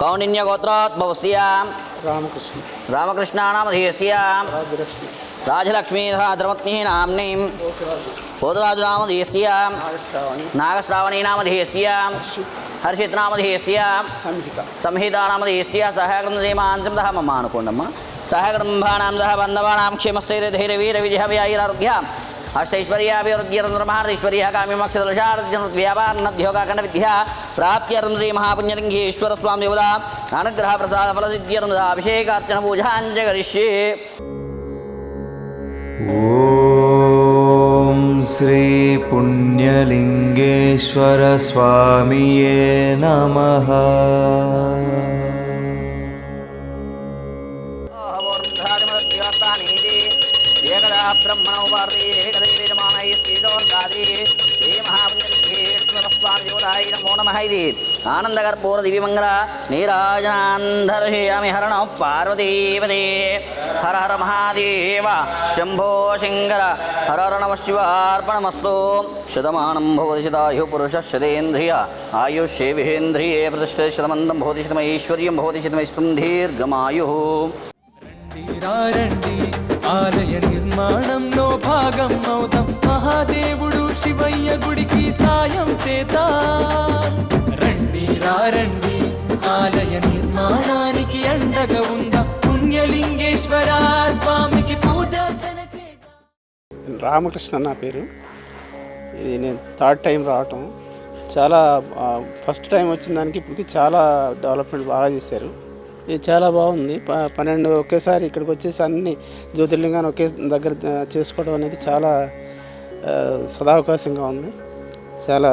కౌండిన్యగోత్రోద్భవస్య రామకృష్ణ రామకృష్ణానామధేయస్య రాజలక్ష్మి రాజలక్ష్మీ ధర్మత్ని నామ్నీం పోతురాజు నామధేయస్య నాగశ్రావణి నాగశ్రావణీ నామధేయస్య హర్షిత్ నామధేయస్య సంహిత సంహితానామధేయస్య సహగ్రంథేమాంతం సహ మమ్మ అనుకోండమ్మ సహగ్రంభాణాం సహ బంధవానాం క్షేమస్థైర్యధైర్యవీరవిజయవ్యాయిరారోగ్య అష్టైశ్వర్యాభివృద్ధ్యరంధ్రమహార్దైశ్వర్య కామ్యమక్షదృషార్జనవ్యాపారనద్యోగాకండ విద్య ಪ್ರಾಪ್ತ್ಯರ್ಮದೇ ಮಹಾಪುಣ್ಯಲಿಂಗೇಶ್ವರ ಸ್ವಾಮಿ ದೇವದ ಅನುಗ್ರಹ ಪ್ರಸಾದ ಫಲಸಿದ್ಧರ್ಮದ ಅಭಿಷೇಕಾರ್ಚನ ಪೂಜಾಂಜ ಕರಿಷ್ಯೆ ಓಂ ಶ್ರೀ ಪುಣ್ಯಲಿಂಗೇಶ್ವರ ಸ್ವಾಮಿಯೇ ನಮಃ ఇది ఆనందకర్పూర దివ్యమంగళ నీరాజనాంధర్షయామి హరణ పార్వతీపదే హర హర మహాదేవ శంభో శంకర హర హర నమ శివార్పణమస్తు. శతమానం భవతి శతాయు పురుష శతేంద్రియ ఆయుష్యేవిహేంద్రియే ప్రతిష్ఠ శతమంతం భవతి శతమైశ్వర్యం భవతి శతమైస్తం దీర్ఘమాయు. రండి ఆలయ నిర్మాణంలో భాగం అవుతాం. మహాదేవుడు శివయ్య గుడికి సాయం చేద్దాం రండి ఆలయ నిర్మాణానికి అండగా ఉందా పుణ్యలింగేశ్వర స్వామికి పూజ రామకృష్ణ నా పేరు. ఇది నేను థర్డ్ టైం రావటం. చాలా ఫస్ట్ టైం వచ్చిన దానికి ఇప్పటికి చాలా డెవలప్మెంట్ బాగా చేశారు. ఇది చాలా బాగుంది. ప పన్నెండు ఒకేసారి ఇక్కడికి వచ్చేసి అన్ని జ్యోతిర్లింగాన్ని ఒకే దగ్గర చేసుకోవడం అనేది చాలా సదావకాశంగా ఉంది. చాలా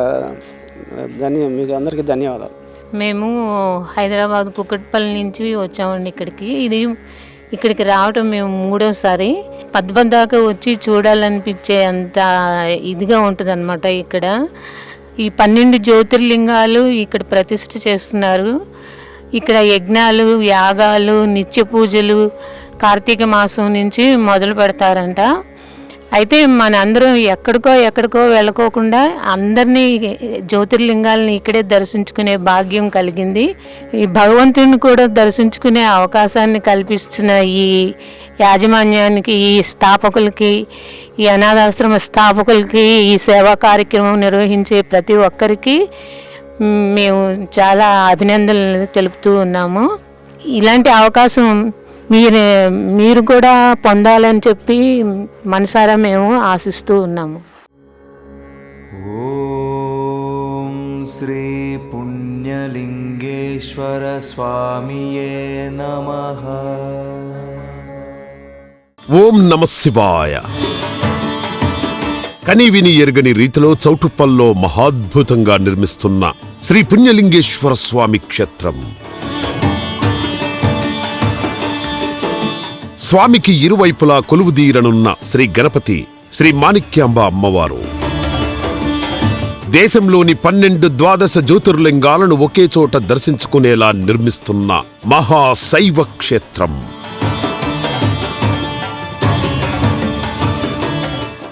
ధన్య మీకు అందరికీ ధన్యవాదాలు. మేము హైదరాబాద్ కుక్కట్పల్లి నుంచి వచ్చామండి ఇక్కడికి. ఇది ఇక్కడికి రావటం మేము మూడోసారి. పద్మం దాకా వచ్చి చూడాలనిపించే అంత ఇదిగా ఉంటుందన్నమాట ఇక్కడ. ఈ పన్నెండు జ్యోతిర్లింగాలు ఇక్కడ ప్రతిష్ఠ చేస్తున్నారు. ఇక్కడ యజ్ఞాలు యాగాలు నిత్య పూజలు కార్తీక మాసం నుంచి మొదలు పెడతారంట. అయితే మన అందరం ఎక్కడికో ఎక్కడికో వెళ్ళకోకుండా అందరినీ జ్యోతిర్లింగాలని ఇక్కడే దర్శించుకునే భాగ్యం కలిగింది. ఈ భగవంతుని కూడా దర్శించుకునే అవకాశాన్ని కల్పిస్తున్న ఈ యాజమాన్యానికి ఈ స్థాపకులకి ఈ అనాథాశ్రమ స్థాపకులకి ఈ సేవా కార్యక్రమం నిర్వహించే ప్రతి ఒక్కరికి మేము చాలా అభినందనలు తెలుపుతూ ఉన్నాము. ఇలాంటి అవకాశం మీరు మీరు కూడా పొందాలని చెప్పి మనసారా మేము ఆశిస్తూ ఉన్నాము. ఓం శ్రీ పుణ్యలింగేశ్వర స్వామియే నమ. ఓం నమ శివాయ. కని విని ఎరుగని రీతిలో చౌటుప్పల్లో మహాద్భుతంగా నిర్మిస్తున్న శ్రీ పుణ్యలింగేశ్వర స్వామి క్షేత్రం. స్వామికి ఇరువైపులా కొలువుదీరనున్న శ్రీ గణపతి శ్రీ మాణిక్యాంబ అమ్మవారు. దేశంలోని పన్నెండు ద్వాదశ జ్యోతిర్లింగాలను ఒకే చోట దర్శించుకునేలా నిర్మిస్తున్న మహాశైవ క్షేత్రం.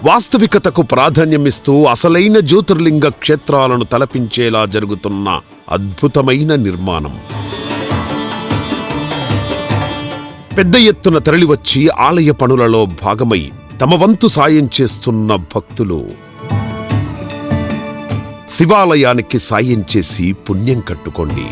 వాస్తవికతకు ప్రాధాన్యమిస్తూ అసలైన జ్యోతిర్లింగ క్షేత్రాలను తలపించేలా జరుగుతున్న అద్భుతమైన నిర్మాణం. పెద్ద ఎత్తున తరలివచ్చి ఆలయ పనులలో భాగమై తమ వంతు సాయం చేస్తున్న భక్తులు శివాలయానికి సాయం చేసి పుణ్యం కట్టుకోండి.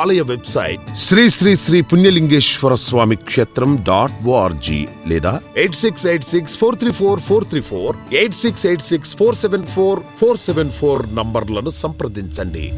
ఆలయ website Sri Sri Sri Punyalingeswara Swamy Kshetram dot ORG లేదా eight six eight six four three four four three four eight six eight six four seven four four seven four నంబర్లను సంప్రదించండి.